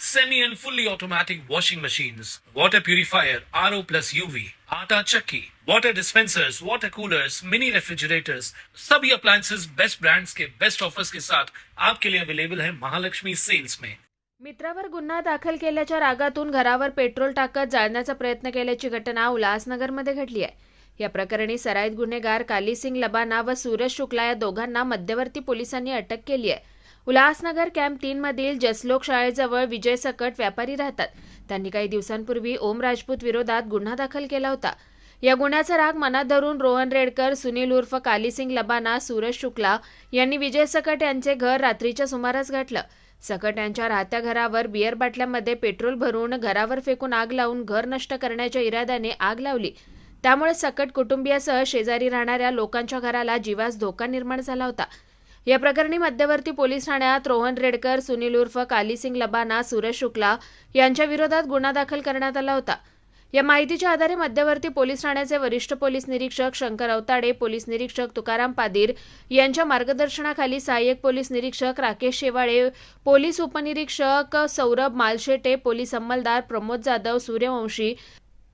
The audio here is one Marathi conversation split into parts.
semi and fully automatic washing machines, water purifier, RO plus UV, आटा चक्की, water dispensers, water coolers, mini refrigerators, सभी appliances बेस्ट brands के बेस्ट ऑफर्स के साथ आपके लिए अवेलेबल है महालक्ष्मी सेल्स में मित्रावर गुन्हा दाखल केल्याच्या रागातून घरावर पेट्रोल टाकत जाळण्याचा प्रयत्न केल्याची घटना उल्हासनगरमध्ये घडली आहे. या प्रकरणी सराईत गुन्हेगार कालीसिंग लबाना व सूरज शुक्ला या दोघांना मध्यवर्ती पोलिसांनी अटक केली आहे. उल्हासनगर कॅम्प तीन मधील जसलोक शाळेजवळ विजय सकट व्यापारी राहतात. त्यांनी काही दिवसांपूर्वी ओम राजपूत विरोधात गुन्हा दाखल केला होता. या गुन्ह्याचा राग मनात धरून रोहन रेडकर सुनील उर्फ कालीसिंग लबाना सूरज शुक्ला यांनी विजय सकट यांचे घर रात्रीच्या सुमारास गाठलं. सकट यांच्या राहत्या घरावर बियर बाटल्यामध्ये पेट्रोल भरून घरावर फेकून आग लावून घर नष्ट करण्याच्या इराद्याने आग लावली. त्यामुळे सकट कुटुंबियासह शेजारी राहणाऱ्या लोकांच्या घराला जीवास धोका निर्माण झाला होता. या प्रकरणी मध्यवर्ती पोलीस ठाण्यात रोहन रेडकर सुनील उर्फ कालीसिंग लबाना सूरज शुक्ला यांच्या विरोधात गुन्हा दाखल करण्यात आला होता. या माहितीच्या आधारे मध्यवर्ती पोलीस ठाण्याचे वरिष्ठ पोलीस निरीक्षक शंकर अवताडे पोलीस निरीक्षक तुकाराम पादीर यांच्या मार्गदर्शनाखाली सहाय्यक पोलीस निरीक्षक राकेश शेवाळे पोलीस उपनिरीक्षक सौरभ मालशेटे पोलीस अंमलदार प्रमोद जाधव सूर्यवंशी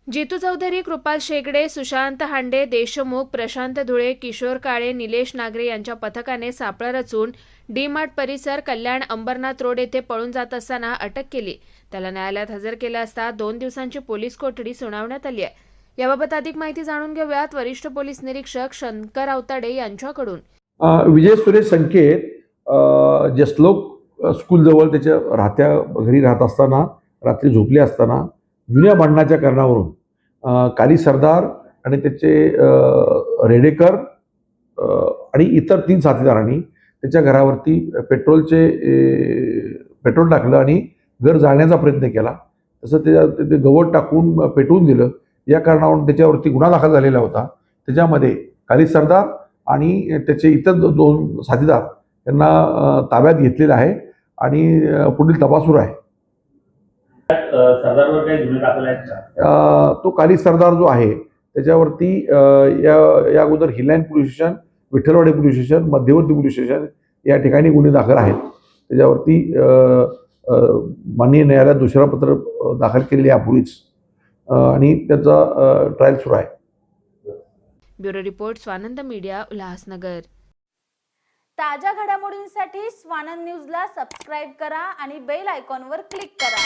जितू चौधरी कृपाल शेगडे सुशांत हांडे देशमुख प्रशांत धुळे किशोर काळे निलेश नागरे यांच्या पथकाने सापळा रचून डी मार्ट परिसर कल्याण अंबरनाथ रोड येथे पळून जात असताना अटक केली. त्याला न्यायालयात हजर केलं असता दोन दिवसांची पोलीस कोठडी सुनावण्यात आली आहे. याबाबत अधिक माहिती जाणून घेऊयात वरिष्ठ पोलीस निरीक्षक शंकर अवताडे यांच्याकडून. विजय सुरेश संकेत अ, जसलोक स्कूलजवळ त्याच्या राहत्या घरी राहत असताना रात्री झोपले असताना जुन्या भांडणाच्या कारणावरून काली सरदार आणि त्याचे रेडेकर आणि इतर तीन साथीदारांनी त्याच्या घरावरती पेट्रोलचे पेट्रोल टाकलं आणि घर जाळण्याचा प्रयत्न केला. तसं त्याच्या ते गवत टाकून पेटवून दिलं. या कारणावरून त्याच्यावरती गुन्हा दाखल झालेला होता. त्याच्यामध्ये काली सरदार आणि त्याचे इतर दोन साथीदार यांना ताब्यात घेतलेलं आहे आणि पुढील तपास सुरू आहे अ, सरदारवर काही गुन्हे दाखल आहेत का अ, तो काली सरदार जो आहे त्याच्यावरती या या अगोदर हिलँड police station Vitthalwadi police station मध्यवर्ती पोलीस स्टेशन या ठिकाणी गुन्हे दाखल आहेत. त्याच्यावरती माननीय न्यायालयात दुसरा पत्र दाखल केलेले यापूर्वीच. आणि त्याचा ट्रायल सुरू आहे. Bureau report Swanand media Ulhasnagar. ताज्या घडामोडींसाठी स्वानंद न्यूजला सबस्क्राईब करा आणि बेल आयकॉनवर क्लिक करा.